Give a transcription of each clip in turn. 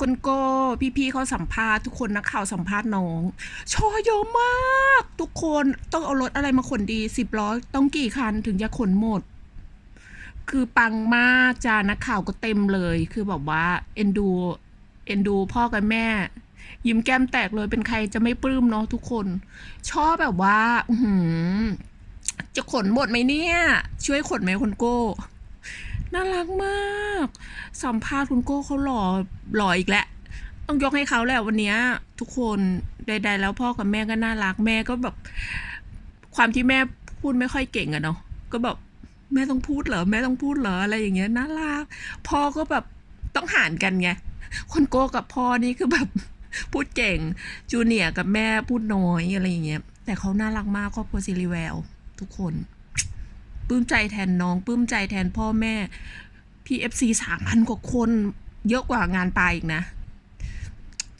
คุณโก้พี่ๆเขาสัมภาษณ์ทุกคนนักข่าวสัมภาษณ์น้องชอเยอะมาก ทุกคนต้องเอารถอะไรมาขนดีสิบล้อต้องกี่คันถึงจะขนหมด คือปังมากจ้านักข่าวก็เต็มเลย คือแบบว่าเอ็นดูเอ็นดูพ่อกับแม่ ยิ้มแก้มแตกเลยเป็นใครจะไม่ปลื้มเนาะทุกคน ชอบแบบว่า อืจะขนหมดไหมเนี่ย ช่วยขนไหมคุณโก้ น่ารักมากสัมภาษณ์คุณโก้เขาหล่อหล่ออีกแล้วต้องยกให้เขาแหละวันนี้ทุกคนใดๆแล้วพ่อกับแม่ก็น่ารักแม่ก็แบบ ความที่แม่พูดไม่ค่อยเก่งอะเนาะก็แบบแม่ต้องพูดเหรอแม่ต้องพูดเหรออะไรอย่างเงี้ยน่ารักพ่อก็แบบต้องหารกันไงคนโก้กับพ่อนี่คือแบบพูดเก่งจูเนียร์กับแม่พูดน้อยอะไรอย่างเงี้ยแต่เขาน่ารักมากครอบครัวซิริแวลทุกคน ปลื้มใจแทนน้องปลื้มใจแทนพ่อแม่พีเอฟซีสามพันกว่าคน เยอะกว่างานปลายอีกนะ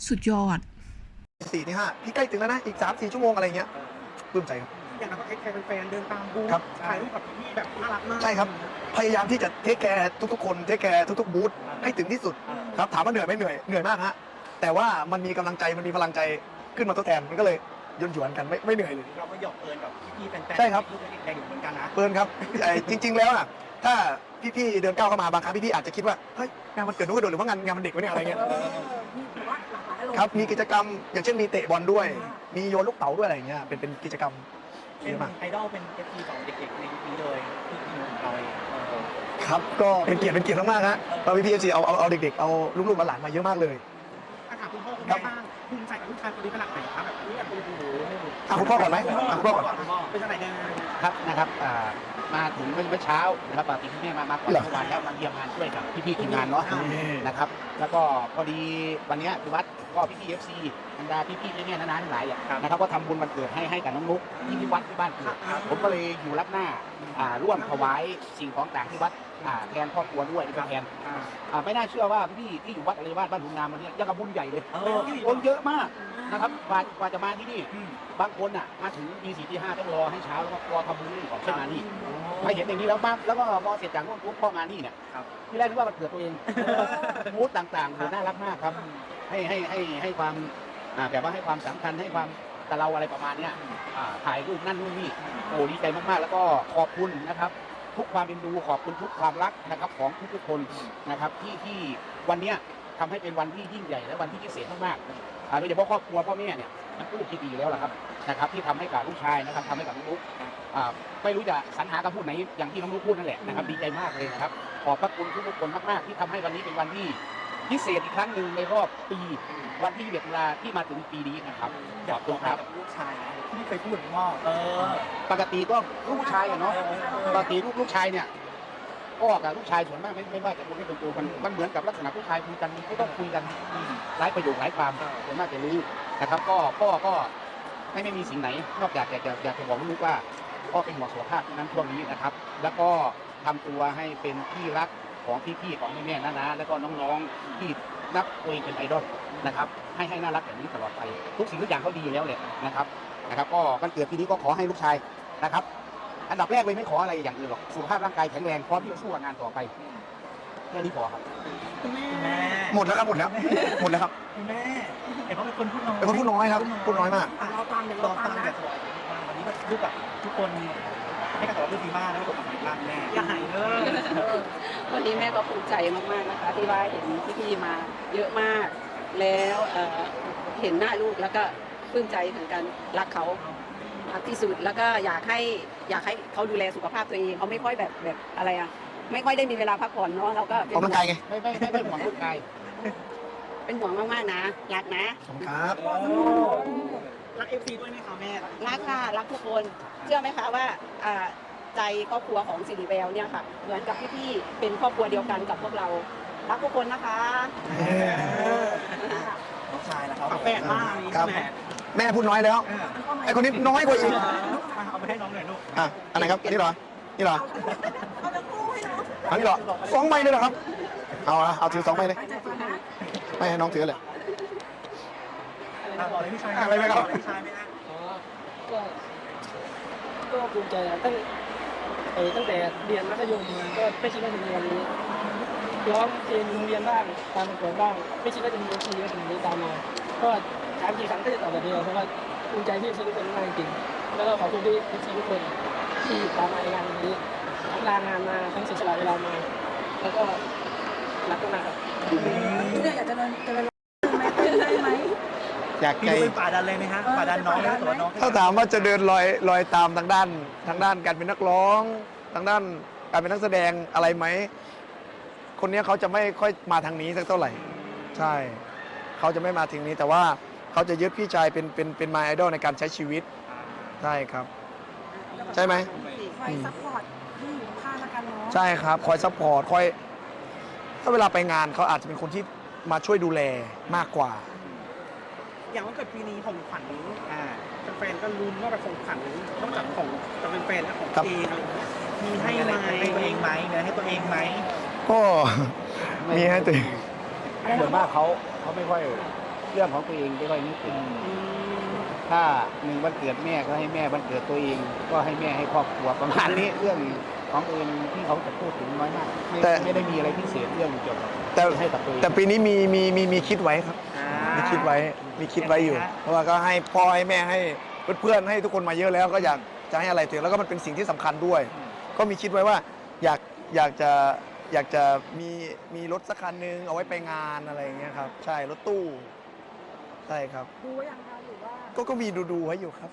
สุดยอดสี่ที่ห้าพี่ใกล้ถึงแล้วนะ อีกสามสี่ชั่วโมงอะไรเงี้ยปลื้มใจครับอย่างเราก็เทคแคร์แฟนๆเดินตามบูธครับถ่ายรูปกับพี่แบบน่ารักมาก ใช่ครับ พยายามที่จะเทคแคร์ทุกๆคน เทคแคร์ทุกๆบูธให้ถึงที่สุดครับ ถามว่าเหนื่อยไหมเหนื่อย เหนื่อยมากฮะ แต่ว่ามันมีกำลังใจ มันมีพลังใจขึ้นมาทดแทน มันก็เลย ยนหยวนๆกันไม่ไม่เหนื่อยเลย เราก็หยอกเอิญกับพี่ๆแฟนๆใช่ครับลูกเด็กแดงอยู่เหมือนกันนะ เปินครับไอ้จริง ๆ แล้วอะ ถ้าพี่ๆเดินก้าวเข้ามาบางครั้งพี่ๆอาจจะคิดว่า เฮ้ยงานมันเกิดนู้นก็โดนหรือว่างานงานมันเด็กวะเนี่ยอะไรเงี้ย ครับ มีกิจกรรมอย่างเช่นมีเตะบอลด้วย มีโยนลูกเต๋าด้วยอะไรเงี้ย เป็นเป็นกิจกรรมเป็เยนอะมากไอดอลเป็นเอฟซีของเด็กๆในยุคนี้เลยที่ทีมของเราเองเออครับ ก็เป็นเกียรติเป็นเกียรติมากๆฮะเราพี่พีเอฟซีเอาเอาเอาเด็กๆ เอาลูกๆหลานๆมาเยอะมากเลย ชายคนนี้ขนาดไหนครับแบบนี้แบบโอ้โหอะคุณพ่อก่อนไหมอะคุณพ่อก่อนเป็นอะไรกันครับนะครับอ่ามาถึงเมื่อเช้านะครับปกติคุณแม่มามาก่อนเหรอเมื่อวานแล้วมาเยี่ยมงานช่วยกับพี่ๆทีมงานเนาะนี่นะครับ แล้วก็พอดีวันเนี้ยที่วัดก็พี่ๆเอฟซีบรรดาพี่ๆแม่ๆน้าๆทั้งหลายอะนะครับก็ทำบุญวันเกิดให้ให้กับน้องนุ๊กที่ที่วัดที่บ้านเกิดผมก็เลยอยู่รับหน้าอ่าร่วมถวายสิ่งของต่างที่วัด อ่าแทนครอบครัวด้วยเป็นแทนอ่าไม่น่าเชื่อว่าพี่ที่อยู่วัดอะไรบ้านบ้านหุนงามวันเนี้ยยังกับบุญใหญ่เลยเออคนเยอะมากนะครับกว่ากว่าจะมาที่นี่ บางคนอะมาถึงตีสี่ตีห้าต้องรอให้เช้าแล้วก็รอทำบุญเรื่องของเช้ามานี่พอเห็นอย่างนี้แล้วปั๊บแล้วก็พอเสร็จจากนู่นปุ๊บพ่อมานี่เนี่ยครับที่แรกนึกว่ามันเกิดตัวเองมูดต่างๆโหน่ารักมากครับ ให้ให้ให้ให้ความอ่าแบบว่าให้ความสำคัญให้ความกับเราอะไรประมาณเนี้ยอ่าถ่ายรูปนั่นนู่นนี่โอ้ดีใจมากๆ แล้วก็ขอบคุณนะครับ ทุกความเป็นดูขอบคุณทุกความรักนะครับของทุกๆคนนะครับที่ที่วันเนี้ยทำให้เป็นวันที่ยิ่งใหญ่และวันที่พิเศษมากๆอ่าโดยเฉพาะครอบครัวพ่อแม่เนี่ยมันพูดที่ดีแล้วล่ะครับนะครับ ที่ทำให้กับลูกชายนะครับทำให้กับน้องลูกอ่าไม่รู้จะสรรหาคำพูดไหนอย่างที่น้องลูกพูดนั่นแหละนะครับดีใจมากเลยนะครับขอบพระคุณทุกๆคนมากๆที่ทำให้วันนี้เป็นวันที่พิเศษอีกครั้งหนึ่งในรอบปีวันที่21ตุลาที่มาถึงปีนี้นะครับขอบคุณครับ กับลูกชายนะ เคยพูดถึงพ่อเออ ปกติก็ลูกชายอะเนาะปกติลูกลูกชายเนี่ยพ่อกับลูกชายส่วนมากไม่ไม่ว่าจะพูดไม่เป็นตัวมันมันเหมือนกับลักษณะลูกชายคุยกันไม่ต้องคุยกันหลายประโยคหลายความส่วนมากจะรู้นะครับ ก็พ่อก็ไม่ไม่มีสิ่งไหน นอกจากอยากจะอยากจะบอกลูกว่าพ่อเป็นห่วงสุขภาพนั้นช่วงนี้นะครับ แล้วก็ทำตัวให้เป็นที่รักของพี่ๆของแม่ๆน้าๆแล้วก็น้องๆที่นับตัวเองเป็นไอดอลนะครับ ให้ให้น่ารักแบบนี้ตลอดไป ทุกสิ่งทุกอย่างเขาดีอยู่แล้วแหละนะครับ นะครับก็วันเกิดปีนี้ก็ขอให้ลูกชายนะครับ อันดับแรกเลยไม่ขออะไรอย่างอื่นหรอกสุขภาพร่างกายแข็งแรงพร้อมที่จะสู้กับงานต่อไปแค่นี้พอครับคุณแม่หมดแล้วครับหมดแล้ว หมดแล้วครับคุณแม่เห็นเขาเป็นคนพูดน้อยเป็นคนพูดน้อยครับพูดน้อยมากอะเราตามอย่างเราตามแบบวันนี้ก็ลูกกับทุกคนให้การตอบรับดีมากแล้วก็ขอบคุณมากแม่อย่าหายเลยวันนี้แม่ก็ภูมิใจมากๆนะคะ ที่ว่าเห็นพี่ๆมาเยอะมาก แล้วเอ่อเห็นหน้าลูกแล้วก็ ปลื้มใจถึงกันรักเขารักที่สุดแล้วก็อยากให้อยากให้เขาดูแลสุขภาพตัวเองเขาไม่ค่อยแบบแบบอะไรอะไม่ค่อยได้มีเวลาพักผ่อนเนาะเราก็เป็นออกกำลังกายไงไม่ไม่ไม่ไม่ห่วงร่างกายเป็นห่วงมากๆนะรักนะขอบคุณครับรักเอฟซีด้วยไหมคะแม่รักค่ะรักทุกคนเชื่อไหมคะว่าอ่าใจครอบครัวของสิริแววเนี่ยค่ะ เหมือนกับพี่ๆเป็นครอบครัวเดียวกันกับพวกเรารักทุกคนนะคะน้องชายนะครับแปลกมากครับ แม่พูดน้อยแล้วไอ้คนนี้น้อยกว่าอีกเอาไปให้น้องหน่อยลูกอะอันไหนครับอันนี้เหรอนี่เหรออันนี้เหรอสองใบเลยเหรอครับ เอาละเอาถือสองใบเลยไม่ให้น้องถือเลยบอกเลยพี่ชายอะไรไหมครับพี่ชายไหมฮะก็ก็ภูมิใจนะตั้งเออตั้งแต่เรียนมัธยมมาก็ไม่คิดว่าจะมีวันนี้ร้องเพลงโรงเรียนบ้างตามประกวดบ้าง ไม่คิดว่าจะมีเอฟซีก็ถึงนี้ตามมาก็ ถามกี่ครั้งก็จะตอบแบบเดิมเพราะว่าภูมิใจที่เอฟซีทุกคนมากจริงๆแล้วก็ขอบคุณที่เอฟซีทุกคนที่ตามมาในงานวันนี้ทั้งลางานมาทั้งเสียสละเวลามาแล้วก็รักกันนะครับเนี่ยอยากจะเดินจะเดินไหมเดินได้ไหมอยากพี่ใจดูเป็นป่าดันเลยไหมฮะป่าดันน้องนะตัวน้องถ้าถามว่าจะเดินลอยลอยตามทางด้านทางด้านการเป็นนักร้อง ทางด้านการเป็นนักแสดงอะไรไหม คนเนี้ยเขาจะไม่ค่อยมาทางนี้สักเท่าไหร่ ใช่ เขาจะไม่มาทางนี้แต่ว่า เขาจะยึดพี่ชายเป็นเป็นเป็นมาไอดอลในการใช้ชีวิตใช่ครับ ใช่ไหม คอยซัพพอร์ตที่อยู่ข้างๆแล้วกันเนาะใช่ครับ คอยซัพพอร์ตคอย ถ้าเวลาไปงานเขาอาจจะเป็นคนที่มาช่วยดูแลมากกว่า อย่างวันเกิดปีนี้ของขวัญอ่าแฟนๆก็ลุ้นว่าแบบของขวัญนอกจากของจะเป็นแฟนแล้วของครับ เองอะไรอย่างเงี้ยมีให้ไหมให้ตัวเองไหมเงินให้ตัวเองไหมก็ มีให้ตัวเอง ส่วนมากเขาเขาไม่ค่อย เรื่องของตัวเองไม่ค่อยนึกถึงถ้าหนึ่งวันเกิดแม่ก็ให้แม่วันเกิดตัวเอง ก็ให้แม่ให้ครอบครัวประมาณนี้เรื่องของตัวเองที่เขาจะพูดถึงน้อยมากไม่แต่ ไม่ได้มีอะไรพิเศษเรื่องเกี่ยวกับแต่ให้กับตัวเองแต่ปีนี้มีมีมีมีคิดไว้ครับอ่ามีคิดไว้มีคิดไว้อยู่ เพราะว่าก็ให้พ่อให้แม่ให้เพื่อนๆให้ทุกคนมาเยอะแล้ว ก็อยากจะให้อะไรตัวเองแล้วก็มันเป็นสิ่งที่สำคัญด้วย ก็มีคิดไว้ว่าอยากอยากจะอยากจะมีมีรถสักคันนึงเอาไว้ไปงานอะไรอย่างเงี้ยครับ ใช่รถตู้ใช่ครับ ดูไว้ยังคะหรือว่าก็ก็มีดูดูๆไว้อยู่ครับ